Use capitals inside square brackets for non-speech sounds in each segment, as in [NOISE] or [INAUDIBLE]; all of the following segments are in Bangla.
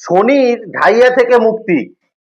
শনির ঢাইয়া থেকে মুক্তি।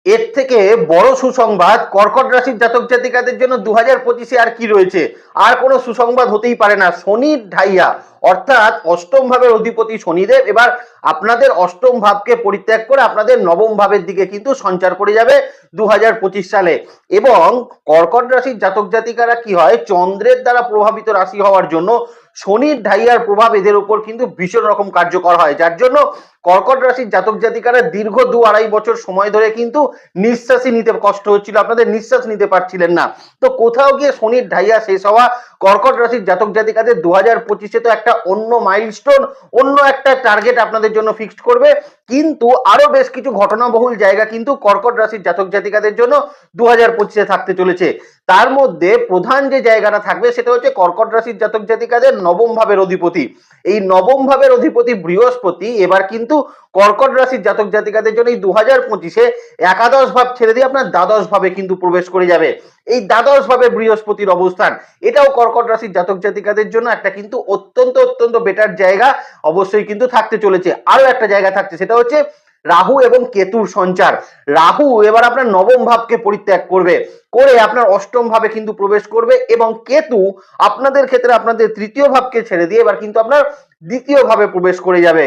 এর থেকে বড় সুসংবাদ কর্কট রাশির জাতক জাতিকাদের জন্য দু হাজার পঁচিশে আর কি রয়েছে? আর কোনো সুসংবাদ হতেই পারে না। শনির ঢাইয়া, অর্থাৎ অষ্টম ভাবের অধিপতি শনিদেব। এবার আপনাদের অষ্টম ভাবকে পরিত্যাগ করে আপনাদের নবম ভাবের দিকে কিন্তু সঞ্চার করে যাবে দু হাজার পঁচিশ সালে। এবং কর্কট রাশির জাতক জাতিকারা কি হয়? চন্দ্রের দ্বারা প্রভাবিত রাশি হওয়ার জন্য শনির ঢাইয়ার প্রভাব এদের উপর কিন্তু ভীষণ রকম কার্যকর হয়। যার জন্য কর্কট রাশির জাতক জাতিকারা দীর্ঘ দু আড়াই বছর সময় ধরে কিন্তু নিঃশ্বাসই নিতে কষ্ট হচ্ছিল, আপনাদের নিঃশ্বাস নিতে পারছিলেন না। তো কোথাও গিয়ে শনির ঢাইয়া শেষ হওয়া কর্কট রাশির জাতক জাতিকাদের দু হাজার পঁচিশে তো একটা অন্য মাইলস্টোন অন্য একটা টার্গেট আপনাদের জন্য ফিক্সড করবে। কিন্তু আরও বেশ কিছু ঘটনাবহুল জায়গা কিন্তু কর্কট রাশির জাতক জাতিকাদের জন্য দু হাজার পঁচিশে থাকতে চলেছে। তার মধ্যে প্রধান যে জায়গাটা থাকবে সেটা হচ্ছে কর্কট রাশির জাতক জাতিকাদের নবম ভাবের অধিপতি। এই নবম ভাবের অধিপতি বৃহস্পতি, এবার কিন্তু কর্কট রাশির জাতক জাতিকাদের জন্য এই দু হাজার পঁচিশে একাদশ ভাব ছেড়ে দিয়ে আপনার দ্বাদশ ভাবে কিন্তু প্রবেশ করে যাবে। এই দ্বাদশ ভাবে বৃহস্পতির অবস্থান, এটাও কর্কট রাশির জাতক জাতিকাদের জন্য একটা কিন্তু অত্যন্ত অত্যন্ত বেটার জায়গা অবশ্যই কিন্তু থাকতে চলেছে। আরও একটা জায়গা থাকছে, সেটা হচ্ছে রাহু এবং কেতুর সঞ্চার। রাহু এবার আপনার নবম ভাবকে পরিত্যাগ করবে, করে আপনার অষ্টম ভাবে কিন্তু প্রবেশ করবে এবং কেতু আপনাদের ক্ষেত্রে আপনাদের তৃতীয় ভাবকে ছেড়ে দিয়ে এবার কিন্তু আপনার দ্বিতীয় ভাবে প্রবেশ করে যাবে।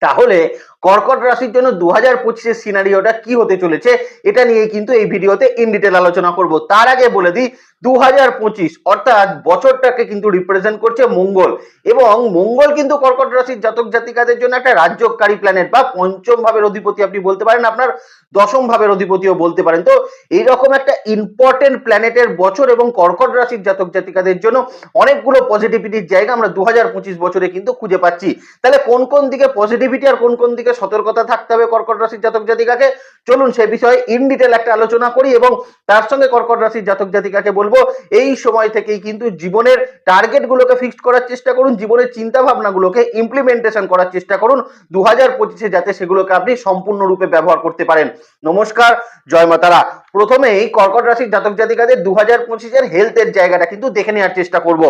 তাহলে কর্কট রাশির জন্য দু হাজার পঁচিশের সিনারিওটা কি হতে চলেছে, এটা নিয়ে কিন্তু এই ভিডিওতে ইন ডিটেল আলোচনা করব। তার আগে বলে দিই দু হাজার পঁচিশ, অর্থাৎ বছরটাকে কিন্তু রিপ্রেজেন্ট করছে মঙ্গল। এবং মঙ্গল কিন্তু কর্কট রাশির জাতক জাতিকাদের জন্য একটা রাজ্যকারী প্ল্যানেট বা পঞ্চম ভাবের অধিপতি আপনি বলতে পারেন, আপনার দশম ভাবের অধিপতিও বলতে পারেন। তো এইরকম একটা ইম্পর্টেন্ট প্ল্যানেটের বছর এবং কর্কট রাশির জাতক জাতিকাদের জন্য অনেকগুলো পজিটিভিটির জায়গা আমরা দু হাজার পঁচিশ বছরে কিন্তু খুঁজে পাচ্ছি। তাহলে কোন কোন দিকে পজিটিভিটি আর কোন কোন দিকে সতর্কতা থাকতে হবে কর্কট রাশির জাতক জাতিকাকে। চলুন সে বিষয়ে ইন ডিটেল একটা আলোচনা করি এবং তার সঙ্গে কর্কট রাশির জাতক জাতিকাকে বলব। এই সময় থেকেই কিন্তু জীবনের টার্গেট গুলোকে ফিক্সড করার চেষ্টা করুন, জীবনের চিন্তা ভাবনাগুলোকে ইমপ্লিমেন্টেশন করার চেষ্টা করুন। দু হাজার পঁচিশে যাতে সেগুলোকে আপনি সম্পূর্ণরূপে ব্যবহার করতে পারেন। নমস্কার, জয় মাতারা। প্রথমেই কর্কট রাশির জাতক জাতিকাদের দু হাজার পঁচিশের হেলথের জায়গাটা কিন্তু দেখে নেওয়ার চেষ্টা করব।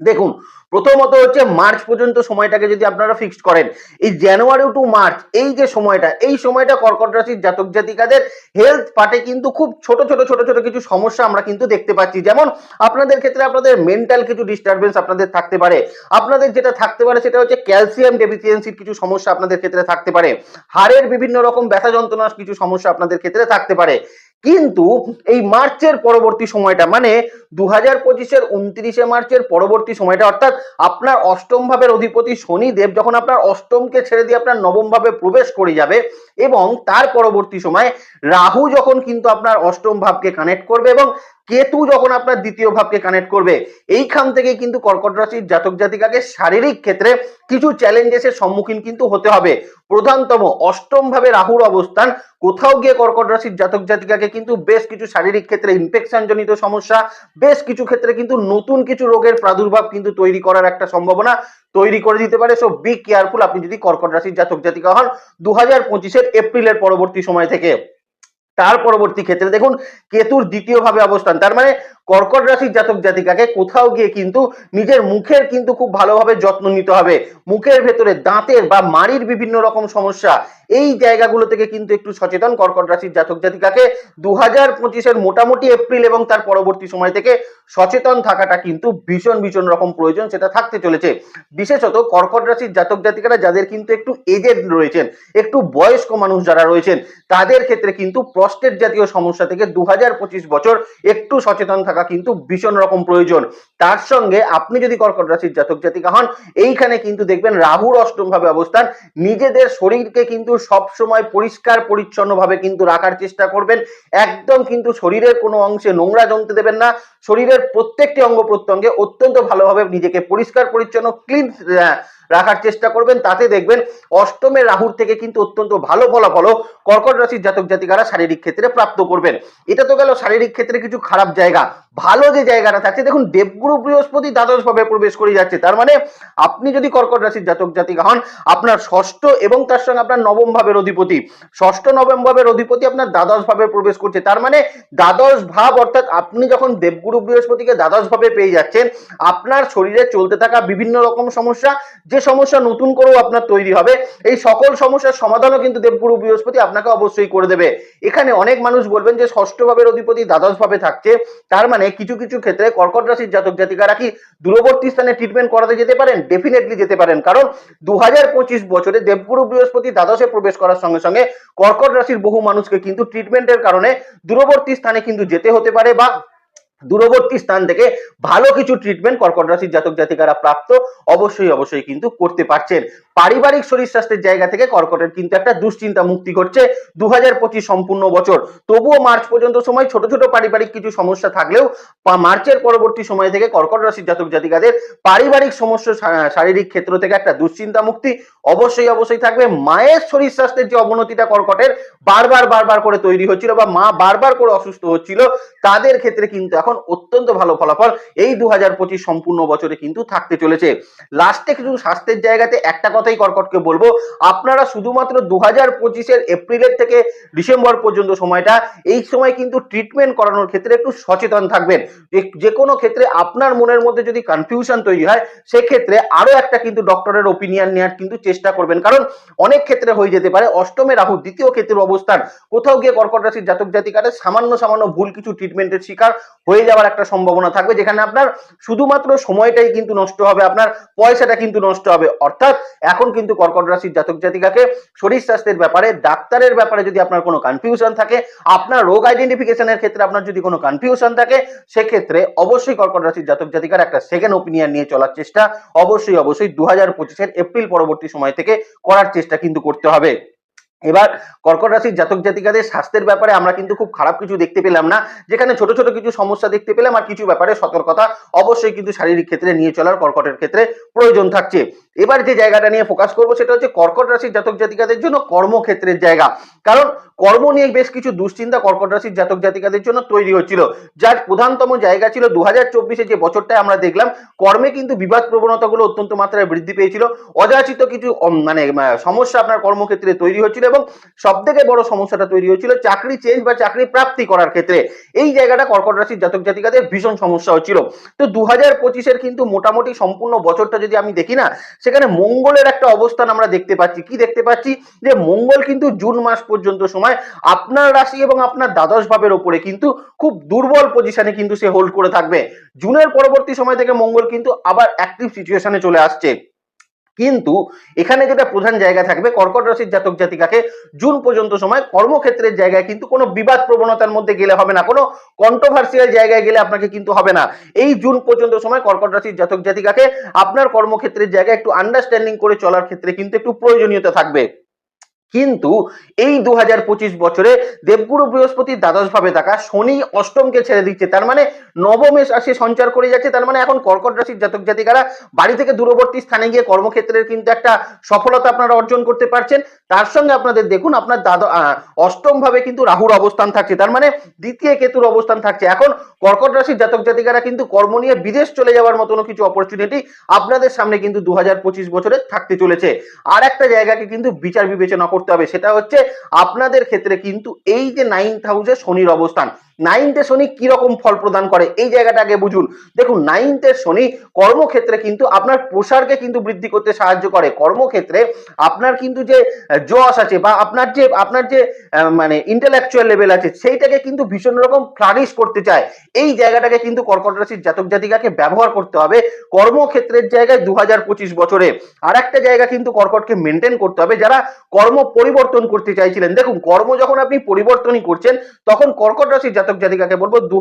দেখুন, প্রথমত হচ্ছে মার্চ পর্যন্ত সময়টাকে যদি আপনারা ফিক্সড করেন, এই জানুয়ারি টু মার্চ এই যে সময়টা, এই সময়টা কর্কট রাশির জাতক জাতিকাদের হেলথ পার্টে কিন্তু খুব ছোট ছোট ছোট ছোট কিছু সমস্যা আমরা কিন্তু দেখতে পাচ্ছি। যেমন, আপনাদের ক্ষেত্রে আপনাদের মেন্টাল কিছু ডিস্টারবেন্স আপনাদের থাকতে পারে। আপনাদের যেটা থাকতে পারে সেটা হচ্ছে ক্যালসিয়াম ডেফিসিয়েন্সির কিছু সমস্যা আপনাদের ক্ষেত্রে থাকতে পারে। হাড়ের বিভিন্ন রকম ব্যথা যন্ত্রণার কিছু সমস্যা আপনাদের ক্ষেত্রে থাকতে পারে। কিন্তু এই মার্চের পরবর্তী সময়টা মানে দু হাজার পঁচিশের উনত্রিশে মার্চের পরবর্তী সময়টা, অর্থাৎ আপনার অষ্টম ভাবের অধিপতি শনিদেব যখন আপনার অষ্টমকে ছেড়ে দিয়ে আপনার নবম ভাবে প্রবেশ করে যাবে এবং তার পরবর্তী সময় রাহু যখন কিন্তু আপনার অষ্টম ভাবকে কানেক্ট করবে এবং কেতু যখন আপনার দ্বিতীয় ভাবকে কানেক্ট করবে, এইখান থেকে কিন্তু কর্কট রাশির জাতক জাতিকাকে শারীরিক ক্ষেত্রে কিছু চ্যালেঞ্জেসের সম্মুখীন কিন্তু হতে হবে। প্রধানতম অষ্টম ভাবে রাহুর অবস্থান, কোথাও গিয়ে কর্কট রাশির জাতক জাতিকাকে কিন্তু বেশ কিছু শারীরিক ক্ষেত্রে ইনফেকশন জনিত সমস্যা, বেশ কিছু ক্ষেত্রে কিন্তু নতুন কিছু রোগের প্রাদুর্ভাব কিন্তু তৈরি করার একটা সম্ভাবনা তৈরি করে দিতে পারে। সো বি কেয়ারফুল আপনি যদি কর্কট রাশির জাতক জাতিকা হন দু হাজার এপ্রিলের পরবর্তী সময় থেকে। তার পরবর্তী ক্ষেত্রে দেখুন কেতুর দ্বিতীয় ভাবে অবস্থান তার মানে কর্কট রাশির জাতক জাতিকাকে কোথাও গিয়ে কিন্তু নিজের মুখের কিন্তু খুব ভালোভাবে যত্ন নিতে হবে। মুখের ভেতরে দাঁতের বা মাড়ির বিভিন্ন রকম সমস্যা, এই জায়গাগুলো থেকে কিন্তু একটু সচেতন কর্কট রাশির জাতক জাতিকাকে দু হাজার পঁচিশের মোটামুটি এপ্রিল এবং তার পরবর্তী সময় থেকে সচেতন থাকাটা কিন্তু ভীষণ ভীষণ রকম প্রয়োজন, সেটা থাকতে চলেছে। বিশেষত কর্কট রাশির জাতক জাতিকারা যাদের কিন্তু একটু এজেড রয়েছেন, একটু বয়স্ক মানুষ যারা রয়েছেন, তাদের ক্ষেত্রে কিন্তু প্রস্টেট জাতীয় সমস্যা থেকে দু হাজার পঁচিশ বছর একটু সচেতন থাকা কিন্তু ভীষণ রকম প্রয়োজন। তার সঙ্গে আপনি যদি কর্কট রাশির জাতক জাতিকা হন, এইখানে কিন্তু দেখবেন রাহুর অষ্টম ভাবে অবস্থান। নিজেদের শরীরকে কিন্তু সব সময় পরিষ্কার পরিচ্ছন্ন ভাবে কিন্তু রাখার চেষ্টা করবেন। একদম কিন্তু শরীরের কোনো অংশে নোংরা জমতে দেবেন না। শরীরের প্রত্যেকটি অঙ্গ প্রত্যঙ্গে অত্যন্ত ভালোভাবে নিজেকে পরিষ্কার, পরিচ্ছন্ন ক্লিন রাখার চেষ্টা করবেন। তাতে দেখবেন অষ্টমের রাহুর থেকে কিন্তু অত্যন্ত ভালো ফলাফলও কর্কট রাশির জাতক জাতিকারা শারীরিক ক্ষেত্রে প্রাপ্ত করবেন। এটা তো গেল শারীরিক ক্ষেত্রে কিছু খারাপ জায়গা। ভালো যে জায়গাটা থাকছে, দেখুন দেবগুরু বৃহস্পতি দ্বাদশ ভাবে প্রবেশ করে যাচ্ছে। তার মানে আপনি যদি কর্কট রাশির জাতক জাতিকা হন, আপনার ষষ্ঠ এবং তার সঙ্গে আপনার নবম ভাবের অধিপতি। ষষ্ঠ, নবম ভাবের অধিপতি আপনার দ্বাদশ ভাবে প্রবেশ করছে। তার মানে দ্বাদশ ভাব অর্থাৎ আপনি যখন দেবগুরু বৃহস্পতিকে দ্বাদশ ভাবে পেয়ে যাচ্ছেন, আপনার শরীরে চলতে থাকা বিভিন্ন রকম সমস্যা, যে সমস্যা নতুন করেও আপনার তৈরি হবে, এই সকল সমস্যার সমাধানও কিন্তু দেবগুরু বৃহস্পতি আপনাকে অবশ্যই করে দেবে। এখানে অনেক মানুষ বলবেন যে ষষ্ঠ ভাবের অধিপতি দ্বাদশ ভাবে থাকছে, তার মানে কিছু কিছু ক্ষেত্রে কর্কট রাশির জাতক জাতিকারা কি দূরবর্তী স্থানে ট্রিটমেন্ট করাতে যেতে পারেন? ডেফিনেটলি যেতে পারেন। কারণ দু হাজার পঁচিশ বছরে দেবগুরু বৃহস্পতি দ্বাদশে প্রবেশ করার সঙ্গে সঙ্গে কর্কট রাশির বহু মানুষকে কিন্তু ট্রিটমেন্টের কারণে দূরবর্তী স্থানে কিন্তু যেতে হতে পারে বা দূরবর্তী স্থান থেকে ভালো কিছু ট্রিটমেন্ট কর্কট রাশির জাতক জাতিকারা প্রাপ্ত অবশ্যই অবশ্যই কিন্তু করতে পারছেন। পারিবারিক শরীর স্বাস্থ্যের জায়গা থেকে কর্কটের কিন্তু একটা দুশ্চিন্তা মুক্তি ঘটছে দু হাজার পঁচিশ সম্পূর্ণ বছর। তবুও মার্চ পর্যন্ত সময় ছোট ছোট পারিবারিক কিছু সমস্যা থাকলেও মার্চের পরবর্তী সময় থেকে কর্কট রাশির জাতক জাতিকাদের পারিবারিক সমস্যা শারীরিক ক্ষেত্র থেকে একটা দুশ্চিন্তা মুক্তি অবশ্যই অবশ্যই থাকবে। মায়ের শরীর স্বাস্থ্যের যে অবনতিটা কর্কটের বারবার বারবার করে তৈরি হচ্ছিল বা মা বারবার করে অসুস্থ হচ্ছিল, তাদের ক্ষেত্রে কিন্তু এখন অত্যন্ত ভালো ফলাফল। এই দু হাজার পঁচিশ সম্পূর্ণ বছরে কিন্তু থাকতে চলেছে। লাস্টে কিছু স্বাস্থ্যের জায়গাতে একটা কথাই কর্কটকে বলব, আপনারা শুধুমাত্র দু হাজার পঁচিশের এপ্রিলের থেকে ডিসেম্বর পর্যন্ত সময়টা, এই সময় কিন্তু ট্রিটমেন্ট করানোর ক্ষেত্রে একটু সচেতন থাকবেন। যে- কোনো ক্ষেত্রে আপনার মনের মধ্যে যদি কনফিউশন তৈরি হয়, সেক্ষেত্রে আরও একটা কিন্তু ডক্টরের ওপিনিয়ন নেওয়ার কিন্তু চেষ্টা করবেন। কারণ অনেক ক্ষেত্রে হয়ে যেতে পারে, অষ্টমে রাহু দ্বিতীয় ক্ষেত্রের অবস্থান। কোথাও গিয়ে কর্কট রাশির জাতক জাতিকারা সামান্য সামান্য ভুল কিছু ট্রিটমেন্টের শিকার হয়ে যাওয়ার একটা সম্ভাবনা থাকবে, যেখানে আপনার শুধুমাত্র সময়টাই কিন্তু নষ্ট হবে, আপনার পয়সাটা কিন্তু নষ্ট হবে। অর্থাৎ এখন কিন্তু কর্কট রাশির জাতক জাতিকাকে শরীর স্বাস্থ্যের ব্যাপারে, ডাক্তারের ব্যাপারে যদি আপনার কোনো কনফিউশন থাকে, আপনার রোগ আইডেন্টিফিকেশনের ক্ষেত্রে আপনার যদি কোনো কনফিউশন থাকে, সেক্ষেত্রে অবশ্যই কর্কট রাশির জাতক জাতিকার একটা সেকেন্ড ওপিনিয়ন নিয়ে চলার চেষ্টা, অবশ্যই অবশ্যই দু হাজার এপ্রিল পরবর্তী সময় থেকে করার চেষ্টা কিন্তু করতে হবে। এবার কর্কট রাশির জাতক জাতিকাদের স্বাস্থ্যের ব্যাপারে আমরা কিন্তু খুব খারাপ কিছু দেখতে পেলাম না। যেখানে ছোট ছোট কিছু সমস্যা দেখতে পেলাম আর কিছু ব্যাপারে সতর্কতা অবশ্যই কিন্তু শারীরিক ক্ষেত্রে নিয়ে চলার কর্কটের ক্ষেত্রে প্রয়োজন থাকছে। এবার যে জায়গাটা নিয়ে ফোকাস করব সেটা হচ্ছে কর্কট রাশির জাতক জাতিকাদের জন্য কর্মক্ষেত্রের জায়গা। কারণ কর্ম নিয়ে বেশ কিছু দুশ্চিন্তা কর্কট রাশির জাতক জাতিকাদের জন্য তৈরি হচ্ছিল। যার প্রধানতম জায়গা ছিল দু হাজার যে বছরটায় আমরা দেখলাম, কর্মে কিন্তু বিবাদ প্রবণতাগুলো অত্যন্ত মাত্রায় বৃদ্ধি পেয়েছিল। অযাচিত কিছু মানে সমস্যা আপনার কর্মক্ষেত্রে তৈরি হচ্ছিল এবং সব থেকে বড় সমস্যাটা তৈরি হচ্ছিল চাকরি চেঞ্জ বা চাকরি প্রাপ্তি করার ক্ষেত্রে। এই জায়গাটা কর্কট রাশির জাতক জাতিকাদের ভীষণ সমস্যা হচ্ছিল। তো দু হাজার কিন্তু মোটামুটি সম্পূর্ণ বছরটা যদি আমি দেখি না সেখানে মঙ্গলের একটা অবস্থান আমরা দেখতে পাচ্ছি। কি দেখতে পাচ্ছি? যে মঙ্গল কিন্তু জুন মাস পর্যন্ত সময় আপনার রাশি এবং আপনার দ্বাদশ ভাবের ওপরে কিন্তু খুব দুর্বল পজিশনে কিন্তু সে হোল্ড করে থাকবে। জুনের পরবর্তী সময় থেকে মঙ্গল কিন্তু আবার অ্যাক্টিভ সিচুয়েশনে চলে আসছে। কিন্তু এখানে যেটা প্রধান জায়গা থাকবে, কর্কট রাশির জাতক জাতিকাকে জুন পর্যন্ত সময় কর্মক্ষেত্রের জায়গায় কিন্তু কোনো বিবাদ প্রবণতার মধ্যে গেলে হবে না, কোনো কন্ট্রোভার্সিয়াল জায়গায় গেলে আপনাকে কিন্তু হবে না। এই জুন পর্যন্ত সময় কর্কট রাশির জাতক জাতিকাকে আপনার কর্মক্ষেত্রের জায়গায় একটু আন্ডারস্ট্যান্ডিং করে চলার ক্ষেত্রে কিন্তু একটু প্রয়োজনীয়তা থাকবে। কিন্তু এই দু হাজার পঁচিশ বছরে দেবগুরু বৃহস্পতির দ্বাদশ ভাবে থাকা শনি অষ্টমকে ছেড়ে দিচ্ছে। তার মানে নবমে আসে সঞ্চার করে যাচ্ছে। তার মানে এখন কর্কট রাশির জাতক জাতিকারা বাড়ি থেকে দূরবর্তী স্থানে গিয়ে কর্মক্ষেত্রের কিন্তু একটা সফলতা আপনারা অর্জন করতে পারছেন। তার সঙ্গে আপনাদের দেখুন আপনার আহ, অষ্টম ভাবে কিন্তু রাহুর অবস্থান থাকছে। তার মানে দ্বিতীয় কেতুর অবস্থান থাকছে। এখন কর্কট রাশির জাতক জাতিকারা কিন্তু কর্ম নিয়ে বিদেশ চলে যাওয়ার মতন কিছু অপরচুনিটি আপনাদের সামনে কিন্তু দু হাজার পঁচিশ বছরে থাকতে চলেছে। আর একটা জায়গাকে কিন্তু বিচার বিবেচনা করতে হবে সেটা হচ্ছে আপনাদের ক্ষেত্রে কিন্তু এই যে নাইন্থ হাউসে শনির অবস্থান নাইনথে শনি কীরকম ফল প্রদান করে? এই জায়গাটা আগে বুঝুন। দেখুন নাইনথের শনি কর্মক্ষেত্রে কিন্তু আপনার প্রসারকে কিন্তু বৃদ্ধি করতে সাহায্য করে। কর্মক্ষেত্রে আপনার কিন্তু যে যশ আছে বা আপনার যে আপনার যে মানে ইন্টেলেকচুয়াল লেভেল আছে, সেইটাকে কিন্তু ভীষণ রকম ফ্লারিশ করতে চায়। এই জায়গাটাকে কিন্তু কর্কট রাশির জাতক জাতিকাকে ব্যবহার করতে হবে কর্মক্ষেত্রের জায়গায় দু পঁচিশ বছরে। আর একটা জায়গা কিন্তু কর্কটকে মেনটেন করতে হবে, যারা কর্ম পরিবর্তন করতে চাইছিলেন। দেখুন, কর্ম যখন আপনি পরিবর্তনই করছেন, তখন কর্কট রাশির জাতক জাতিকাকে বলব দু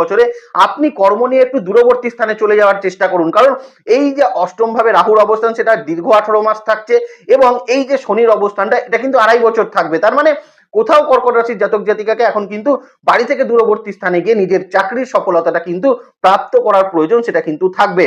বছরে আপনি কর্ম নিয়ে একটু দূরবর্তী স্থানে চলে যাওয়ার চেষ্টা করুন। কারণ এই যে অষ্টম ভাবে রাহুর অবস্থান, সেটা দীর্ঘ আঠারো মাস থাকছে এবং এই যে শনির অবস্থানটা, এটা কিন্তু আড়াই বছর থাকবে। তার মানে কোথাও কর্কট রাশির জাতক জাতিকাকে এখন কিন্তু বাড়ি থেকে দূরবর্তী স্থানে গিয়ে নিজের চাকরির সফলতাটা কিন্তু প্রাপ্ত করার প্রয়োজন, সেটা কিন্তু থাকবে।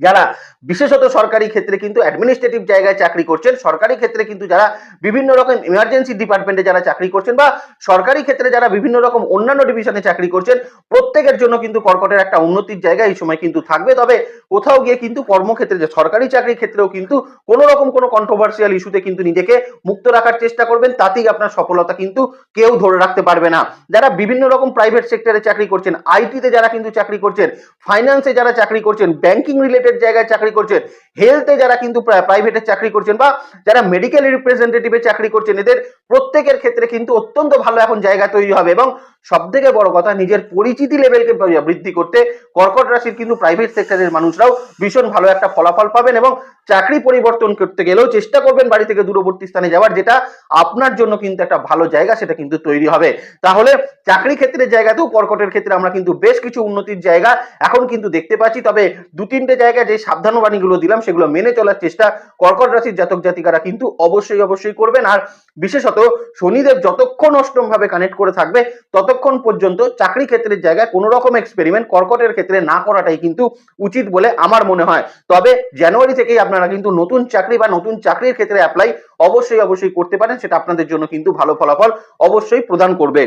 যারা বিশেষত সরকারি ক্ষেত্রে কিন্তু অ্যাডমিনিস্ট্রেটিভ জায়গায় চাকরি করছেন, সরকারি ক্ষেত্রে কিন্তু যারা বিভিন্ন রকম ইমার্জেন্সি ডিপার্টমেন্টে যারা চাকরি করছেন বা সরকারি ক্ষেত্রে যারা বিভিন্ন রকম অন্যান্য ডিভিশনে চাকরি করছেন, প্রত্যেকের জন্য কিন্তু কর্কটের একটা উন্নতির জায়গা এই সময় কিন্তু থাকবে। তবে কোথাও গিয়ে কিন্তু কর্মক্ষেত্রে, যে সরকারি চাকরির ক্ষেত্রেও কিন্তু কোনো রকম কোনো কন্ট্রোভার্সিয়াল ইস্যুতে কিন্তু নিজেকে মুক্ত রাখার চেষ্টা করবেন, তাতেই আপনার সফলতা কিন্তু কেউ ধরে রাখতে পারবে না। যারা বিভিন্ন রকম প্রাইভেট সেক্টরে চাকরি করছেন আইটিতে যারা কিন্তু চাকরি করছেন ফাইন্যান্সে যারা চাকরি করছেন ব্যাংকিং রিলেটেড জায়গায় চাকরি করছেন হেলথে যারা কিন্তু প্রাইভেটে চাকরি করছেন বা যারা মেডিকেল রিপ্রেজেন্টেটিভে চাকরি করছেন, এদের প্রত্যেকের ক্ষেত্রে কিন্তু অত্যন্ত ভালো এখন জায়গা তৈরি হবে এবং সব থেকে বড় কথা নিজের পরিচিতি লেভেলকে বৃদ্ধি করতে কর্কট রাশির কিন্তু প্রাইভেট সেক্টরের মানুষরাও ভীষণ ভালো একটা ফলাফল পাবেন এবং চাকরি পরিবর্তন করতে গেলেও চেষ্টা করবেন বাড়ি থেকে দূরবর্তী স্থানে যাওয়ার, যেটা আপনার জন্য কিন্তু একটা ভালো জায়গা, সেটা কিন্তু তৈরি হবে। তাহলে চাকরি ক্ষেত্রের জায়গাতেও কর্কটের ক্ষেত্রে আমরা কিন্তু বেশ কিছু উন্নতির জায়গা এখন কিন্তু দেখতে পাচ্ছি। তবে দু, তিনটে জায়গায় যে সাবধানবাণীগুলো দিলাম, সেগুলো মেনে চলার চেষ্টা কর্কট রাশির জাতক জাতিকারা কিন্তু অবশ্যই অবশ্যই করবেন। আর বিশেষত শনিদেব যতক্ষণ অষ্টম ভাবে কানেক্ট করে থাকবে, ততক্ষণ পর্যন্ত চাকরি ক্ষেত্রের জায়গায় কোনো রকম এক্সপেরিমেন্ট কর্কটের ক্ষেত্রে না করাটাই কিন্তু উচিত বলে আমার মনে হয়। তবে জানুয়ারি থেকেই আপনারা কিন্তু নতুন চাকরি বা নতুন চাকরির ক্ষেত্রে অ্যাপ্লাই অবশ্যই অবশ্যই করতে পারেন, সেটা আপনাদের জন্য কিন্তু ভালো ফলাফল অবশ্যই প্রদান করবে।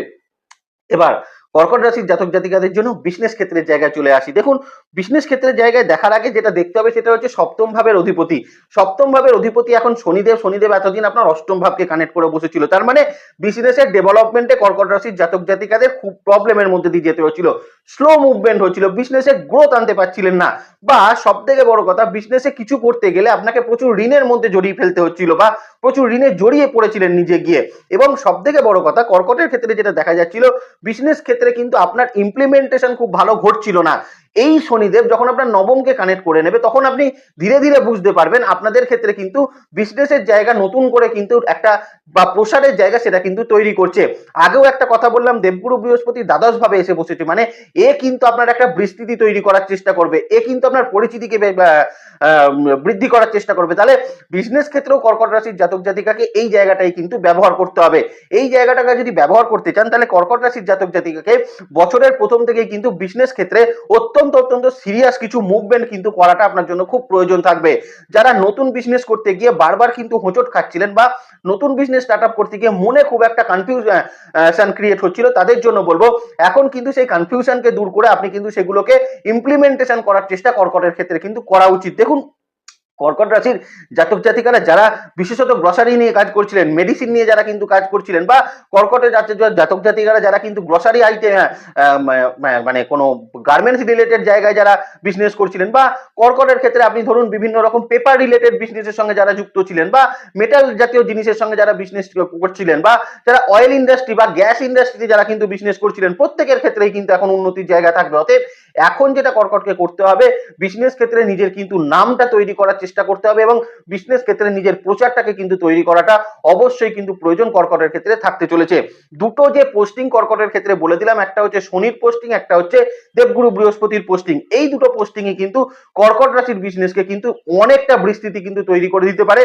এবার কর্কট রাশির জাতক জাতিকাদের জন্য বিজনেস ক্ষেত্রের জায়গায় চলে আসি। দেখুন বিজনেস ক্ষেত্রের জায়গায় দেখার আগে যেটা দেখতে হবে সেটা হচ্ছে সপ্তম ভাবের অধিপতি। সপ্তম ভাবের অধিপতি এখন শনিদেব। শনিদেব এতদিন আপনার অষ্টম ভাবকে কানেক্ট করে বসেছিল। তার মানে বিজনেসের ডেভেলপমেন্টে কর্কট রাশির জাতক জাতিকাদের খুব প্রবলেমের মধ্যে দিয়ে যেতে হচ্ছিল। স্লো মুভমেন্ট হচ্ছিল। বিজনেসে গ্রোথ আনতে পারছিলেন না। বা সব থেকে বড় কথা বিজনেসে কিছু করতে গেলে আপনাকে প্রচুর ঋণের মধ্যে জড়িয়ে ফেলতে হচ্ছিল বা প্রচুর ঋণে জড়িয়ে পড়েছিলেন নিজে গিয়ে। এবং সব থেকে বড় কথা, কর্কটের ক্ষেত্রে যেটা দেখা যাচ্ছিল বিজনেস ক্ষেত্রে কিন্তু আপনার ইমপ্লিমেন্টেশন খুব ভালো ঘটছিল না। এই শনিদেব যখন আপনার নবমকে কানেক্ট করে নেবে, তখন আপনি ধীরে ধীরে বুঝতে পারবেন আপনাদের ক্ষেত্রে কিন্তু বিজনেসের জায়গা নতুন করে কিন্তু একটা বা প্রসারের জায়গা সেটা কিন্তু তৈরি করছে। আগেও একটা কথা বললাম, দেবগুরু বৃহস্পতি দ্বাদশ ভাবে এসে বসেছে মানে এ কিন্তু আপনার একটা বিস্তৃতি তৈরি করার চেষ্টা করবে, এ কিন্তু আপনার পরিচিতিকে বৃদ্ধি করার চেষ্টা করবে। তাহলে বিজনেস ক্ষেত্রেও কর্কট রাশির জাতক জাতিকাকে এই জায়গাটাই কিন্তু ব্যবহার করতে হবে। এই জায়গাটাকে যদি ব্যবহার করতে চান, তাহলে কর্কট রাশির জাতক জাতিকাকে বছরের প্রথম থেকেই কিন্তু বিজনেস ক্ষেত্রে অত্যন্ত অত্যন্ত সিরিয়াস কিছু মুভমেন্ট কিন্তু করাটা আপনার জন্য খুব প্রয়োজন থাকবে। যারা নতুন বিজনেস করতে গিয়ে বারবার কিন্তু হোঁচট খাচ্ছিলেন বা নতুন বিজনেস স্টার্ট আপ করতে গিয়ে মনে খুব একটা কনফিউশন ক্রিয়েট হচ্ছিল, তাদের জন্য বলব, এখন কিন্তু সেই কনফিউশনকে দূর করে আপনি কিন্তু সেগুলোকে ইমপ্লিমেন্টেশন করার চেষ্টা কর্কটের ক্ষেত্রে কিন্তু করা উচিত। দেখুন কর্কট রাশির জাতক জাতিকারা যারা বিশেষত গ্রসারি নিয়ে কাজ করছিলেন মেডিসিন নিয়ে যারা কিন্তু কাজ করছিলেন বা কর্কটের জাতক জাতিকারা যারা কিন্তু গ্রসারি আইটেম মানে কোনো গার্মেন্টস রিলেটেড জায়গায় যারা বিজনেস করছিলেন বা কর্কটের ক্ষেত্রে আপনি ধরুন বিভিন্ন রকম পেপার রিলেটেড বিজনেসের সঙ্গে যারা যুক্ত ছিলেন বা মেটাল জাতীয় জিনিসের সঙ্গে যারা বিজনেস করছিলেন বা যারা অয়েল ইন্ডাস্ট্রি বা গ্যাস ইন্ডাস্ট্রিতে যারা কিন্তু বিজনেস করছিলেন, প্রত্যেকের ক্ষেত্রেই কিন্তু এখন উন্নতির জায়গা থাকবে। অতএব এখন যেটা কর্কটকে করতে হবে বিজনেস ক্ষেত্রে নিজের কিন্তু নামটা তৈরি করার চেষ্টা করতে হবে এবং বিজনেস ক্ষেত্রে নিজের প্রচারটাকে কিন্তু তৈরি করাটা অবশ্যই কিন্তু প্রয়োজন কর্কটের ক্ষেত্রে থাকতে চলেছে। দুটো যে পোস্টিং কর্কটের ক্ষেত্রে বলে দিলাম, একটা হচ্ছে শনির পোস্টিং একটা হচ্ছে দেবগুরু বৃহস্পতির পোস্টিং এই দুটো পোস্টিং এ কিন্তু কর্কট রাশির বিজনেসকে কিন্তু অনেকটা বিস্তৃতি কিন্তু তৈরি করে দিতে পারে।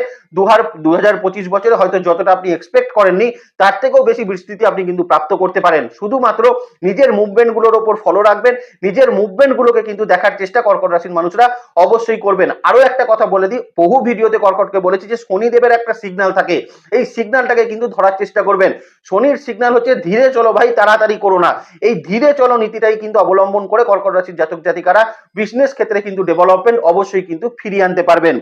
দু হাজার পঁচিশ বছরে হয়তো যতটা আপনি এক্সপেক্ট করেননি, তার থেকেও বেশি বিস্তৃতি আপনি কিন্তু প্রাপ্ত করতে পারেন। শুধুমাত্র নিজের মুভমেন্টগুলোর ওপর ফলো রাখবেন, নিজের মুভমেন্টগুলোকে কিন্তু দেখার চেষ্টা কর্কট রাশির মানুষরা অবশ্যই করবেন। আরও একটা কথা বলে দিই, বহু ভিডিওতে কর্কটকে বলেছি যে শনিদেবের একটা সিগন্যাল থাকে। এই সিগনালটাকে কিন্তু ধরার চেষ্টা করবেন। শনির সিগন্যাল হচ্ছে, ধীরে চলো ভাই, তাড়াতাড়ি করো না। এই ধীরে চলো নীতিটাই কিন্তু অবলম্বন করে কর্কট রাশির জাতক জাতিকারা বিজনেস ক্ষেত্রে কিন্তু ডেভেলপমেন্ট অবশ্যই কিন্তু ফিরিয়ে আনতে পারবেন।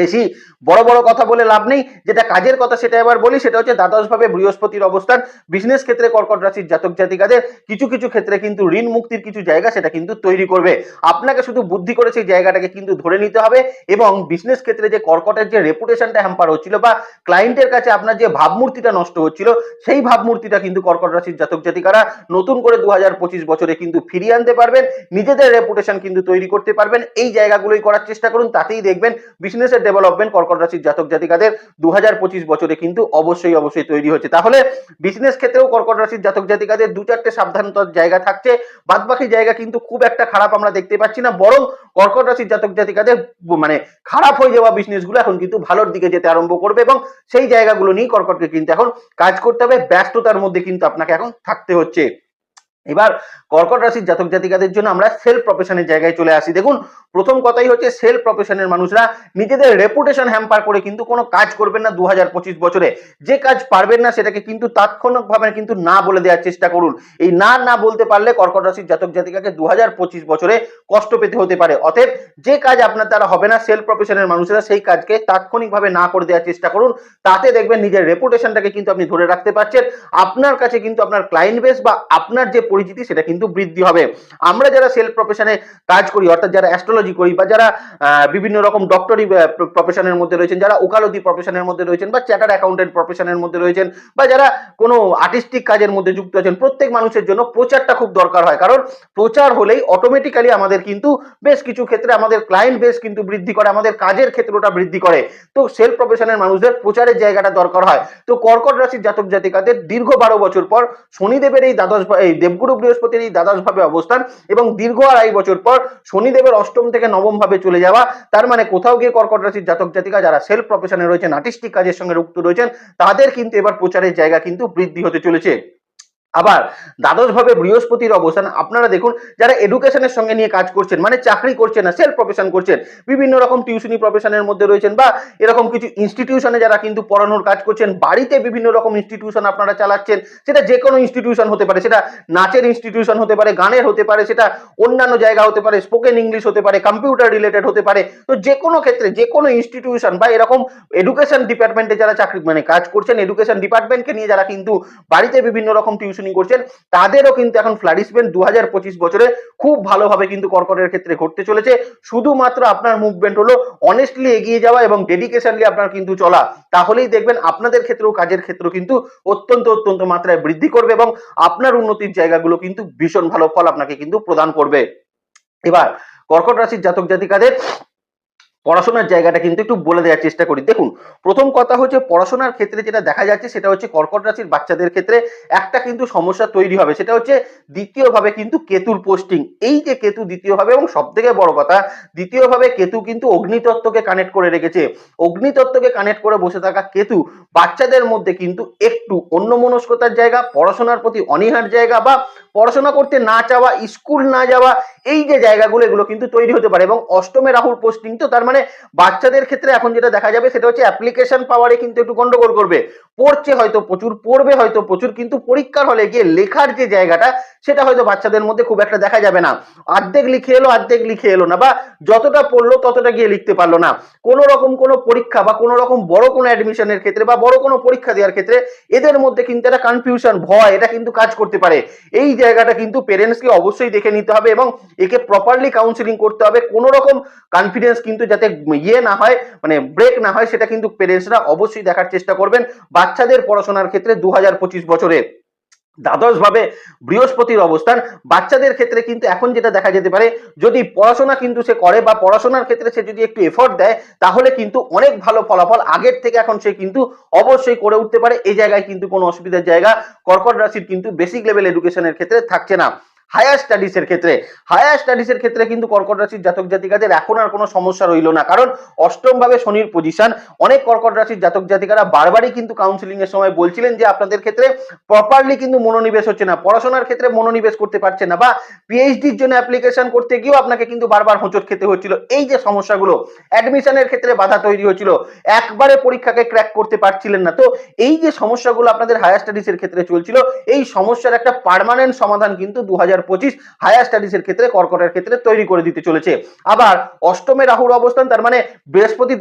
বেশি বড় বড় কথা বলে লাভ নেই। যেটা কাজের কথা সেটা এবার বলি, সেটা হচ্ছে দ্বাদশ ভাবে বৃহস্পতির অবস্থান। বিজনেস ক্ষেত্রে কর্কট রাশির জাতক জাতিকাদের কিছু কিছু ক্ষেত্রে কিন্তু ঋণ মুক্তির কিছু জায়গা সেটা কিন্তু তৈরি করবে। আপনাকে শুধু বুদ্ধি করে সেই জায়গাটাকে কিন্তু ধরে নিতে হবে এবং বিজনেস ক্ষেত্রে যে কর্কটের যে রেপুটেশনটা হ্যাম্পার হচ্ছিল বা ক্লায়েন্টের কাছে আপনার যে ভাবমূর্তিটা নষ্ট হচ্ছিল, সেই ভাবমূর্তিটা কিন্তু কর্কট রাশির জাতক জাতিকারা নতুন করে দু হাজার পঁচিশ বছরে কিন্তু ফিরিয়ে আনতে পারবেন। নিজেদের রেপুটেশন কিন্তু তৈরি করতে পারবেন। এই জায়গাগুলোই করার চেষ্টা করুন, তাতেই দেখবেন বিজনেসের ডেভেলপমেন্ট কর্কট রাশির জাতক জাতিকাদের দু বছরে কিন্তু অবশ্যই অবশ্যই তৈরি হচ্ছে। তাহলে বিজনেস ক্ষেত্রেও কর্কট রাশির জাতক জাতিকাদের দু চারটে সাবধানতার জায়গা থাকছে। বাদ বাকি জায়গা কিন্তু খুব একটা খারাপ আমরা দেখতে পাচ্ছি না, বরং কর্কট রাশির জাতক জাতিকাদের মানে খারাপ হয়ে যাওয়া বিজনেসগুলো এখন কিন্তু ভালোর দিকে যেতে আরম্ভ করবে এবং সেই জায়গাগুলো নিয়ে কর্কটকে কিন্তু এখন কাজ করতে হবে। ব্যস্ততার মধ্যে কিন্তু আপনাকে এখন থাকতে হচ্ছে। এবার কর্কট রাশির জাতক জাতিকাদের জন্য আমরা সেলফ প্রফেশনের জায়গায় চলে আসি। দেখুন, প্রথম কথাই হচ্ছে সেলফ প্রফেশনের মানুষরা নিজেদের রেপুটেশন হ্যাম্পার করে কিন্তু কোনো কাজ করবেন না দু হাজার পঁচিশ বছরে। যে কাজ পারবেন না সেটাকে কিন্তু তাৎক্ষণিকভাবে কিন্তু না বলে দেওয়ার চেষ্টা করুন। এই না না বলতে পারলে কর্কট রাশির জাতক জাতিকাকে দু হাজার পঁচিশ বছরে কষ্ট পেতে হতে পারে। অতএব যে কাজ আপনার দ্বারা হবে না সেলফ প্রফেশনের মানুষরা সেই কাজকে তাৎক্ষণিকভাবে না করে দেওয়ার চেষ্টা করুন। তাতে দেখবেন নিজের রেপুটেশনটাকে কিন্তু আপনি ধরে রাখতে পারছেন। আপনার কাছে কিন্তু আপনার ক্লায়েন্ট বেস বা আপনার যে পরিচিতি, সেটা কিন্তু বৃদ্ধি হবে। আমরা যারা সেলফ প্রফেশনে কাজ করি, অর্থাৎ যারা অ্যাস্ট্রোলজি করি বা যারা বিভিন্ন রকম ডক্টরি প্রফেশনের মধ্যে রয়েছেন, যারা ওকালতি প্রফেশনের মধ্যে রয়েছেন বা চ্যাটার অ্যাকাউন্টেন্ট প্রফেশনের মধ্যে রয়েছেন বা যারা কোনো আর্টিস্টিক কাজের মধ্যে যুক্ত আছেন, প্রত্যেক মানুষের জন্য প্রচারটা খুব দরকার হয়। কারণ প্রচার হলেই অটোমেটিক্যালি আমাদের কিন্তু বেশ কিছু ক্ষেত্রে আমাদের ক্লায়েন্ট বেস কিন্তু বৃদ্ধি করে, আমাদের কাজের ক্ষেত্রটা বৃদ্ধি করে। তো সেলফ প্রফেশনের মানুষদের প্রচারের জায়গাটা দরকার হয়। তো কর্কট রাশির জাতক জাতিকাদের দীর্ঘ বারো বছর পর শনিদেবের এই দ্বাদশ এই দেবগুরু বৃহস্পতির এই দ্বাদশ ভাবে অবস্থান এবং দীর্ঘ আড়াই বছর পর শনিদেবের অষ্টম থেকে নবম ভাবে চলে যাওয়া, তার মানে কোথাও গিয়ে কর্কট রাশির জাতক জাতিকা যারা সেলফ প্রফেশনে রয়েছেন আর্টিস্টিক কাজের সঙ্গে যুক্ত রয়েছেন, তাদের কিন্তু এবার প্রচারের জায়গা কিন্তু বৃদ্ধি হতে চলেছে। আবার দ্বাদশ ভাবে বৃহস্পতির অবস্থান, আপনারা দেখুন যারা এডুকেশনের সঙ্গে নিয়ে কাজ করছেন মানে চাকরি করছেন না সেলফ প্রফেশন করছেন, বিভিন্ন রকম টিউশনি প্রফেশনের মধ্যে রয়েছেন বা এরকম কিছু ইনস্টিটিউশনে যারা কিন্তু পড়ানোর কাজ করছেন, বাড়িতে বিভিন্ন রকম ইনস্টিটিউশন আপনারা চালাচ্ছেন, সেটা যে কোনো ইনস্টিটিউশন হতে পারে, সেটা নাচের ইনস্টিটিউশন হতে পারে, গানের হতে পারে, সেটা অন্যান্য জায়গা হতে পারে স্পোকেন ইংলিশ হতে পারে কম্পিউটার রিলেটেড হতে পারে, তো যে কোনো ক্ষেত্রে যে কোনো ইনস্টিটিউশন বা এরকম এডুকেশন ডিপার্টমেন্টে যারা চাকরি মানে কাজ করছেন এডুকেশন ডিপার্টমেন্টকে নিয়ে যারা কিন্তু বাড়িতে বিভিন্ন রকম টিউশনি করছেন, তাদেরও কিন্তু এখন ফ্লারিসমেন্ট দু হাজার বছরে খুব ভালোভাবে কিন্তু কর্কটের ক্ষেত্রে ঘটতে চলেছে। শুধুমাত্র আপনার মুভমেন্ট হলো অনেস্টলি এগিয়ে যাওয়া এবং ডেডিকেশনলি আপনার কিন্তু চলা। তাহলেই দেখবেন আপনাদের ক্ষেত্রেও, কাজের ক্ষেত্র কিন্তু অত্যন্ত অত্যন্ত মাত্রায় বৃদ্ধি করবে এবং আপনার উন্নতির জায়গাগুলো কিন্তু ভীষণ ভালো ফল আপনাকে কিন্তু প্রদান করবে। এবার, কর্কট রাশির জাতক জাতিকাদের পড়াশোনার জায়গাটা কিন্তু একটু বলে দেওয়ার চেষ্টা করি। দেখুন, প্রথম কথা হচ্ছে পড়াশোনার ক্ষেত্রে যেটা দেখা যাচ্ছে সেটা হচ্ছে কর্কট রাশির বাচ্চাদের ক্ষেত্রে একটা কিন্তু সমস্যা তৈরি হবে, সেটা হচ্ছে দ্বিতীয়ভাবে কিন্তু কেতুর পোস্টিং এই যে কেতু দ্বিতীয়ভাবে এবং সব থেকে বড় কথা, দ্বিতীয়ভাবে কেতু কিন্তু অগ্নিতত্ত্বকে কানেক্ট করে রেখেছে। অগ্নিতত্ত্বকে কানেক্ট করে বসে থাকা কেতু বাচ্চাদের মধ্যে কিন্তু একটু অন্যমনস্কতার জায়গা, পড়াশোনার প্রতি অনীহার জায়গা বা পড়াশোনা করতে না চাওয়া, স্কুল না যাওয়া, এই যে জায়গাগুলো এগুলো কিন্তু তৈরি হতে পারে এবং অষ্টমে রাহুর পোস্টিং তো তার মানে বাচ্চাদের ক্ষেত্রে এখন যেটা দেখা যাবে সেটা হচ্ছে অ্যাপ্লিকেশন পাওয়ারে কিন্তু একটু গন্ডগোল করবে। পড়ছে হয়তো প্রচুর, পড়বে হয়তো প্রচুর, কিন্তু পরীক্ষার হলে গিয়ে লেখার যে জায়গাটা সেটা হয়তো বাচ্চাদের মধ্যে খুব একটা দেখা যাবে না। অর্ধেক লিখে এলো, অর্ধেক লিখে এলো না বা যতটা পড়ল ততটা গিয়ে লিখতে পারল না। কোনো রকম কোনো পরীক্ষা বা কোনো রকম বড় কোনো অ্যাডমিশনের ক্ষেত্রে বা বড় কোনো পরীক্ষা দেওয়ার ক্ষেত্রে এদের মধ্যে কিন্তু একটা কনফিউশন ভয়, এটা কিন্তু কাজ করতে পারে। এই জায়গাটা কিন্তু পেরেন্টসকে অবশ্যই দেখে নিতে হবে এবং একে প্রপারলি কাউন্সিলিং করতে হবে। কোনো রকম কনফিডেন্স কিন্তু যাতে ইয়ে না হয় মানে ব্রেক না হয়, সেটা কিন্তু পেরেন্টসরা অবশ্যই দেখার চেষ্টা করবেন। বাচ্চাদের পড়াশোনার ক্ষেত্রে দু হাজার পঁচিশ বছরে। দ্বাদশ ভাবে বৃহস্পতির অবস্থান। বাচ্চাদের ক্ষেত্রে কিন্তু এখন যেটা দেখা যেতে পারে, যদি পড়াশোনা কিন্তু সে করে বা পড়াশোনার ক্ষেত্রে সে যদি একটু এফোর্ট দেয়, তাহলে কিন্তু অনেক ভালো ফলাফল আগের থেকে এখন সে কিন্তু অবশ্যই করে উঠতে পারে। এই জায়গায় কিন্তু কোনো অসুবিধার জায়গা। কর্কট রাশির কিন্তু বেসিক লেভেল এডুকেশনের ক্ষেত্রে থাকছে না। হায়ার স্টাডিজের ক্ষেত্রে। হায়ার স্টাডিজের ক্ষেত্রে কিন্তু কর্কট রাশির জাতক জাতিকাদের এখন আর কোনো সমস্যা রইল না। কারণ অষ্টম ভাবে শনির পজিশন অনেক কর্কট রাশির জাতক জাতিকারা বারবারই কিন্তু কাউন্সিলিং এর সময় বলছিলেন যে আপনাদের ক্ষেত্রে প্রপারলি কিন্তু মনোনিবেশ হচ্ছে না। পড়াশোনার ক্ষেত্রে মনোনিবেশ করতে পারছেন না বা পিএইচডির জন্য অ্যাপ্লিকেশন করতে গিয়েও আপনাকে কিন্তু বারবার হোঁচট খেতে হচ্ছিল। এই যে সমস্যাগুলো অ্যাডমিশনের ক্ষেত্রে বাধা তৈরি হচ্ছিল। একবারে পরীক্ষাকে ক্র্যাক করতে পারছিলেন না। তো এই যে সমস্যাগুলো আপনাদের হায়ার স্টাডিজের ক্ষেত্রে চলছিল, এই সমস্যার একটা পার্মানেন্ট সমাধান কিন্তু দু হাজার পঁচিশ হায়ার স্টাডিজের ক্ষেত্রে, কর্কটের ক্ষেত্রে তৈরি করে দিতে চলেছে। আবার অষ্টমে রাহুর অবস্থান, তার মানে বৃহস্পতি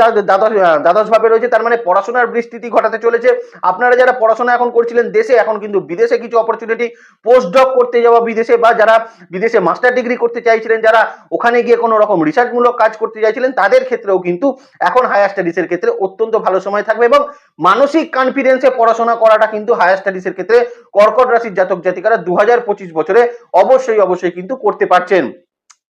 দ্বাদশ ভাবে রয়েছে, তার মানে পড়াশোনার বিস্তৃতি ঘটাতে চলেছে। আপনারা যারা পড়াশোনা এখন করছিলেন দেশে, এখন কিন্তু বিদেশে কিছু অপরচুনিটি পোস্ট ডক করতে যাওয়া বিদেশে বা যারা বিদেশে মাস্টার ডিগ্রি করতে চাইছিলেন, যারা ওখানে গিয়ে কোনো রকম রিসার্চমূলক কাজ করতে চাইছিলেন, তাদের ক্ষেত্রেও কিন্তু এখন হায়ার স্টাডিজের ক্ষেত্রে অত্যন্ত ভালো সময় থাকবে এবং মানসিক কনফিডেন্সে পড়াশোনা করাটা কিন্তু হায়ার স্টাডিজের ক্ষেত্রে কর্কট রাশির জাতক জাতিকারা দু হাজার পঁচিশ বছরে অবশ্যই অবশ্যই কিন্তু করতে পারছেন।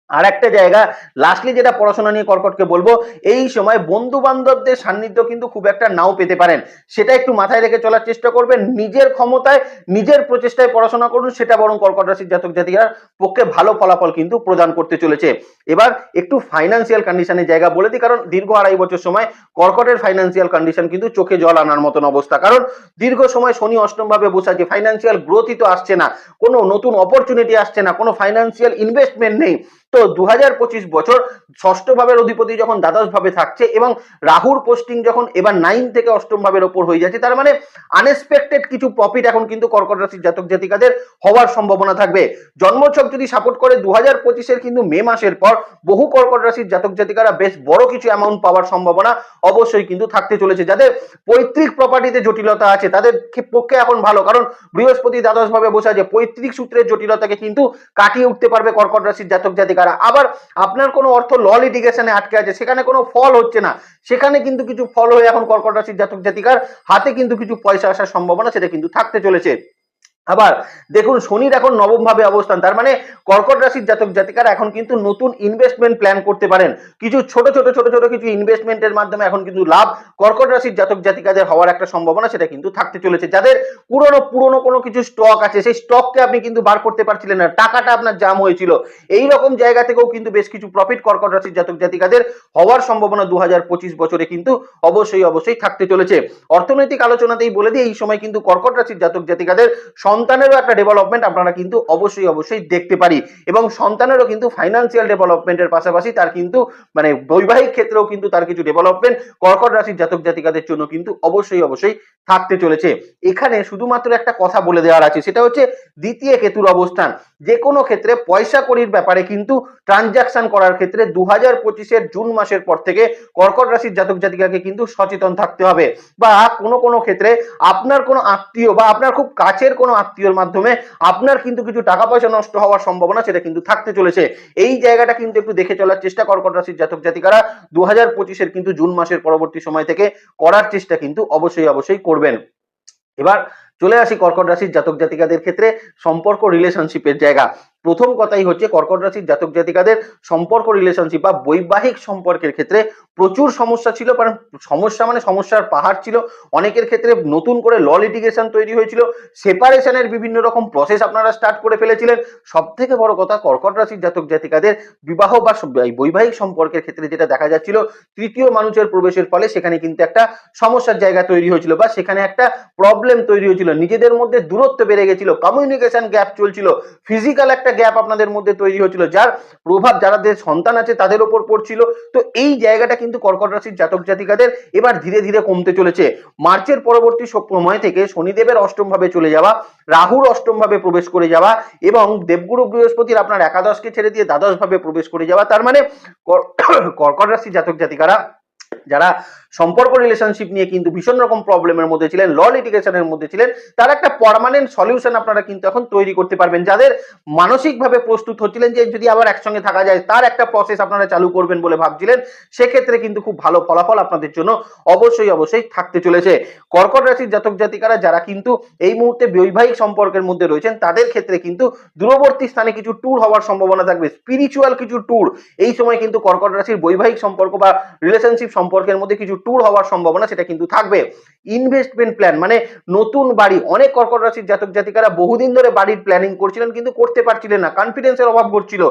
আর একটা জায়গা লাস্টলি যেটা পড়াশোনা নিয়ে কর্কটকে বলব, এই সময় বন্ধু বান্ধবদের সান্নিধ্য কিন্তু খুব একটা নাও পেতে পারেন। সেটা একটু মাথায় রেখে চলার চেষ্টা করবেন, নিজের ক্ষমতায়, নিজের প্রচেষ্টায় পড়াশোনা করুন, সেটা বরং কর্কট রাশির জাতক জাতিকার পক্ষে ভালো ফলাফল কিন্তু প্রদান করতে চলেছে। এবার একটু ফাইন্যান্সিয়াল কন্ডিশনের জায়গা বলে দিই, কারণ দীর্ঘ আড়াই বছর সময় কর্কটের ফাইন্যান্সিয়াল কন্ডিশন কিন্তু চোখে জল আনার মতন অবস্থা। কারণ দীর্ঘ সময় শনি অষ্টম ভাবে বসে আছে ফাইন্যান্সিয়াল গ্রোথই তো আসছে না, কোনো নতুন অপরচুনিটি আসছে না, কোনো ফাইন্যান্সিয়াল ইনভেস্টমেন্ট নেই। তো দু হাজার পঁচিশ বছর ষষ্ঠ ভাবের অধিপতি যখন দ্বাদশ ভাবে থাকছে এবং রাহুর পোস্টিং যখন এবার নাইন থেকে অষ্টম ভাবের ওপর হয়ে যাচ্ছে, তার মানে আনএক্সপেক্টেড কিছু প্রফিট এখন কিন্তু কর্কট রাশির জাতক জাতিকাদের হওয়ার সম্ভাবনা থাকবে। জন্মছক যদি সাপোর্ট করে দু হাজার পঁচিশের কিন্তু মে মাসের পর বহু কর্কট রাশির জাতক জাতিকারা বেশ বড় কিছু অ্যামাউন্ট পাওয়ার সম্ভাবনা অবশ্যই কিন্তু থাকতে চলেছে। যাদের পৈতৃক প্রপার্টিতে জটিলতা আছে, তাদের পক্ষে এখন ভালো, কারণ বৃহস্পতি দ্বাদশ ভাবে বসে আছে। পৈতৃক সূত্রের জটিলতাকে কিন্তু কাটিয়ে উঠতে পারবে কর্কট রাশির জাতক জাতিকারা। আবার আপনার কোনো অর্থ ল লিটিগেশনে আটকে আছে, সেখানে কোনো ফল হচ্ছে না। সেখানে কিন্তু কিছু ফল হয়ে এখন কর্কট রাশির জাতক জাতিকার হাতে কিন্তু কিছু পয়সা আসার সম্ভাবনা সেটা কিন্তু থাকতে চলেছে। আবার দেখুন শনির এখন নবম ভাবে অবস্থান, তার মানে কর্কট রাশির জাতক জাতিকারা এখন কিন্তু নতুন ইনভেস্টমেন্ট প্ল্যান করতে পারেন। কিছু ছোট ছোট ছোট ছোট কিছু ইনভেস্টমেন্টের মাধ্যমে এখন কিন্তু লাভ কর্কট রাশির জাতক জাতিকাদের হওয়ার একটা সম্ভাবনা সেটা কিন্তু থাকতে চলেছে। যাদের পুরনো পুরনো কোনো কিছু স্টক আছে, সেই স্টককে আপনি কিন্তু বার করতে পারছিলেন না, টাকাটা আপনার জাম হয়েছিল। এই রকম জায়গা থেকেও কিন্তু বেশ কিছু প্রফিট কর্কট রাশির জাতক জাতিকাদের হওয়ার সম্ভাবনা দু হাজার পঁচিশ বছরে কিন্তু অবশ্যই অবশ্যই থাকতে চলেছে। অর্থনৈতিক আলোচনাতেই বলে দিই, এই সময় কিন্তু কর্কট রাশির জাতক জাতিকাদের সন্তানেরও একটা ডেভেলপমেন্ট আপনারা কিন্তু অবশ্যই অবশ্যই দেখতে পারি। এবং সন্তানেরও কিন্তু ফাইন্যান্সিয়াল ডেভেলপমেন্টের পাশাপাশি তার কিন্তু মানে বৈবাহিক ক্ষেত্রেও কিন্তু তার কিছু ডেভেলপমেন্ট কর্কট রাশির জাতক জাতিকাদের জন্য কিন্তু অবশ্যই অবশ্যই থাকতে চলেছে। এখানে শুধুমাত্র একটা কথা বলে দেওয়ার আছে, সেটা হচ্ছে দ্বিতীয় কেতুর অবস্থান। যে কোনো ক্ষেত্রে পয়সা কড়ির ব্যাপারে কিন্তু ট্রানজাকশন করার ক্ষেত্রে দু হাজার পঁচিশের জুন মাসের পর থেকে কর্কট রাশির জাতক জাতিকাকে কিন্তু সচেতন থাকতে হবে। বা কোনো কোনো ক্ষেত্রে আপনার কোনো আত্মীয় বা আপনার খুব কাছের কোনো আত্মীয়র মাধ্যমে আপনার কিন্তু কিছু টাকা পয়সা নষ্ট হওয়ার সম্ভাবনা সেটা কিন্তু থাকতে চলেছে। এই জায়গাটা কিন্তু একটু দেখে চলার চেষ্টা কর্কট রাশির জাতক জাতিকারা। দু হাজার পঁচিশের কিন্তু জুন মাসের পরবর্তী সময় থেকে করার চেষ্টা কিন্তু অবশ্যই অবশ্যই করবেন। এবার চলে আসি কর্কট রাশির জাতক জাতিকাদের ক্ষেত্রে সম্পর্ক রিলেশনশিপের জায়গা। প্রথম কথাই হচ্ছে কর্কট রাশির জাতক জাতিকাদের সম্পর্ক রিলেশনশিপ বা বৈবাহিক সম্পর্কের ক্ষেত্রে প্রচুর সমস্যা ছিল, কারণ সমস্যা মানে সমস্যার পাহাড় ছিল। অনেকের ক্ষেত্রে নতুন করে ল লিটিগেশন তৈরি হয়েছিল। সেপারেশনের বিভিন্ন রকম প্রসেস আপনারা স্টার্ট করে ফেলেছিলেন। সব থেকে বড় কথা, কর্কট রাশির জাতক জাতিকাদের বিবাহ বা বৈবাহিক সম্পর্কের ক্ষেত্রে যেটা দেখা যাচ্ছিল, তৃতীয় মানুষের প্রবেশের ফলে সেখানে কিন্তু একটা সমস্যার জায়গা তৈরি হয়েছিল বা সেখানে একটা প্রবলেম তৈরি হয়েছিল। নিজেদের মধ্যে দূরত্ব বেড়ে গেছিল কমিউনিকেশন গ্যাপ চলছিল। ফিজিক্যাল একটা গ্যাপ আপনাদের মধ্যে তৈরি হয়েছিল যার প্রভাব যাদের সন্তান আছে তাদের ওপর পড়ছিল। তো এই জায়গাটা কিন্তু কর্কট রাশির জাতক জাতিকাদের এবার ধীরে ধীরে কমতে চলেছে। মার্চের পরবর্তী সময় থেকে শনিদেবের অষ্টম ভাবে চলে যাওয়া, রাহুর অষ্টম ভাবে প্রবেশ করে যাওয়া এবং দেবগুরু বৃহস্পতির আপনার একাদশকে ছেড়ে দিয়ে দ্বাদশ ভাবে প্রবেশ করে যাওয়া। তার মানে কর- [COUGHS] কর্কট রাশির জাতক জাতিকারা, যারা সম্পর্ক রিলেশনশিপ নিয়ে কিন্তু ভীষণ রকম প্রবলেমের মধ্যে ছিলেন ল লিটিগেশনের মধ্যে ছিলেন। তার একটা পারমানেন্ট সলিউশন আপনারা কিন্তু এখন তৈরি করতে পারবেন। যাদের মানসিকভাবে প্রস্তুত হচ্ছিলেন যে যদি আবার একসঙ্গে থাকা যায়, তার একটা প্রসেস আপনারা চালু করবেন বলে ভাবছিলেন, সেক্ষেত্রে কিন্তু খুব ভালো ফলাফল আপনাদের জন্য অবশ্যই অবশ্যই থাকতে চলেছে। কর্কট রাশির জাতক জাতিকারা যারা কিন্তু এই মুহূর্তে বৈবাহিক সম্পর্কের মধ্যে রয়েছেন, তাদের ক্ষেত্রে কিন্তু দূরবর্তী স্থানে কিছু ট্যুর হওয়ার সম্ভাবনা থাকবে। স্পিরিচুয়াল কিছু ট্যুর এই সময় কিন্তু কর্কট রাশির বৈবাহিক সম্পর্ক বা রিলেশনশিপ সম্পর্কের মধ্যে কিছু ট্যুর হওয়ার সম্ভাবনা সেটা কিন্তু থাকবে। ইনভেস্টমেন্ট প্ল্যান মানে নতুন বাড়ি। অনেক কর্কট রাশির জাতক জাতিকারা বহুদিন ধরে বাড়ির প্ল্যানিং করছিলেন কিন্তু করতে পারছিলেন না। কনফিডেন্সের অভাব ঘটছিল।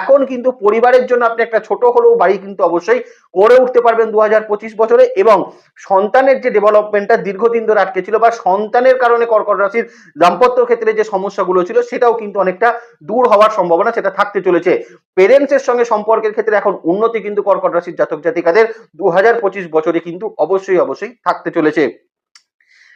এখন কিন্তু পরিবারের জন্য আপনি একটা ছোট হলেও বাড়ি কিন্তু অবশ্যই করে উঠতে পারবেন দু হাজার পঁচিশ বছরে এবং সন্তানের যে ডেভেলপমেন্টটা দীর্ঘদিন ধরে আটকে ছিল বা সন্তানের কারণে কর্কট রাশির দাম্পত্য ক্ষেত্রে যে সমস্যাগুলো ছিল সেটাও কিন্তু অনেকটা দূর হওয়ার সম্ভাবনা সেটা থাকতে চলেছে। পেরেন্টসের সঙ্গে সম্পর্কের ক্ষেত্রে এখন উন্নতি কিন্তু কর্কট রাশির জাতক জাতিকাদের দু হাজার পঁচিশ বছরে কিন্তু অবশ্যই অবশ্যই থাকতে চলেছে।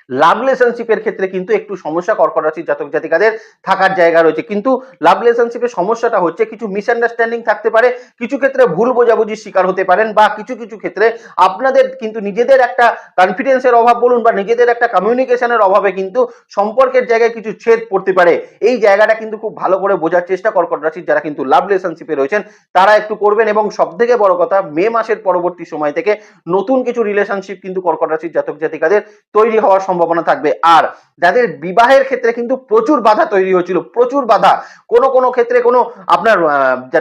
লাভ রিলেশনশিপের ক্ষেত্রে কিন্তু একটু সমস্যা কর্কট রাশির জাতক জাতিকাদের থাকার জায়গা রয়েছে। কিন্তু লাভ রিলেশনশিপের সমস্যাটা হচ্ছে কিছু মিসআন্ডারস্ট্যান্ডিং থাকতে পারে, কিছু ক্ষেত্রে ভুল বোঝাবুঝির শিকার হতে পারেন বা কিছু কিছু ক্ষেত্রে আপনাদের কিন্তু নিজেদের একটা কনফিডেন্সের অভাব বলুন বা নিজেদের একটা কমিউনিকেশনের অভাবে কিন্তু সম্পর্কের জায়গায় কিছু ছেদ পড়তে পারে। এই জায়গাটা কিন্তু খুব ভালো করে বোঝার চেষ্টা কর্কট রাশির যারা কিন্তু লাভ রিলেশনশিপে রয়েছেন, তারা একটু করবেন এবং সব থেকে বড় কথা মে মাসের পরবর্তী সময় থেকে নতুন কিছু রিলেশনশিপ কিন্তু কর্কট রাশির জাতক জাতিকাদের তৈরি হওয়ার সম্ভাবনা থাকবে। আর যাদের বিবাহের ক্ষেত্রে কিন্তু প্রচুর বাধা তৈরি হয়েছিল, প্রচুর বাধা। কোনো কোনো ক্ষেত্রে কোনো আপনার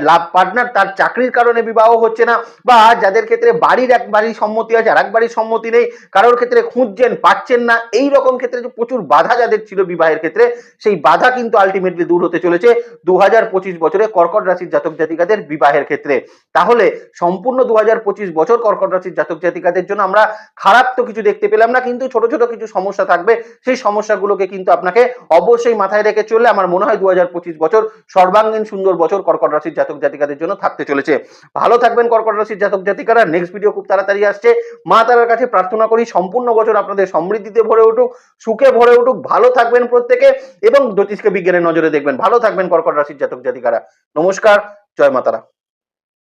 লাভ পার্টনার তার চাকরির কারণে বিবাহ হচ্ছে না, বা যাদের ক্ষেত্রে বাড়ির এক বাড়ির সম্মতি আছে আর এক বাড়ির সম্মতি নেই, কারোর ক্ষেত্রে খুঁজছেন, পাচ্ছেন না, এই রকম ক্ষেত্রে যে প্রচুর বাধা যাদের ছিল বিবাহের ক্ষেত্রে, সেই বাধা কিন্তু আলটিমেটলি দূর হতে চলেছে দু পঁচিশ বছরে কর্কট রাশির জাতক জাতিকাদের বিবাহের ক্ষেত্রে। তাহলে সম্পূর্ণ দু হাজার পঁচিশ বছর কর্কট রাশির জাতক জাতিকাদের জন্য আমরা খারাপ তো কিছু দেখতে পেলাম না, কিন্তু ছোট ছোট কিছু সমস্যা থাকবে, সেই সমস্যাগুলোকে কিন্তু আপনাকে অবশ্যই মাথায় রেখে চললে আমার মনে হয় দু হাজার পঁচিশ বছর সর্বাঙ্গীন সুন্দর বছর কর্কট রাশির জাতক জাতিকাদের জন্য থাকতে চলেছে। ভালো থাকবেন কর্কট রাশির জাতক জাতিকারা নেক্সট ভিডিও খুব তাড়াতাড়ি আসছে। মা তারার কাছে প্রার্থনা করি, সম্পূর্ণ বছর আপনাদের সমৃদ্ধিতে ভরে উঠুক, সুখে ভরে উঠুক, ভালো থাকবেন প্রত্যেকে এবং জ্যোতিষকে বিজ্ঞানের নজরে দেখবেন। ভালো থাকবেন কর্কট রাশির জাতক জাতিকারা। নমস্কার, জয় মাতারা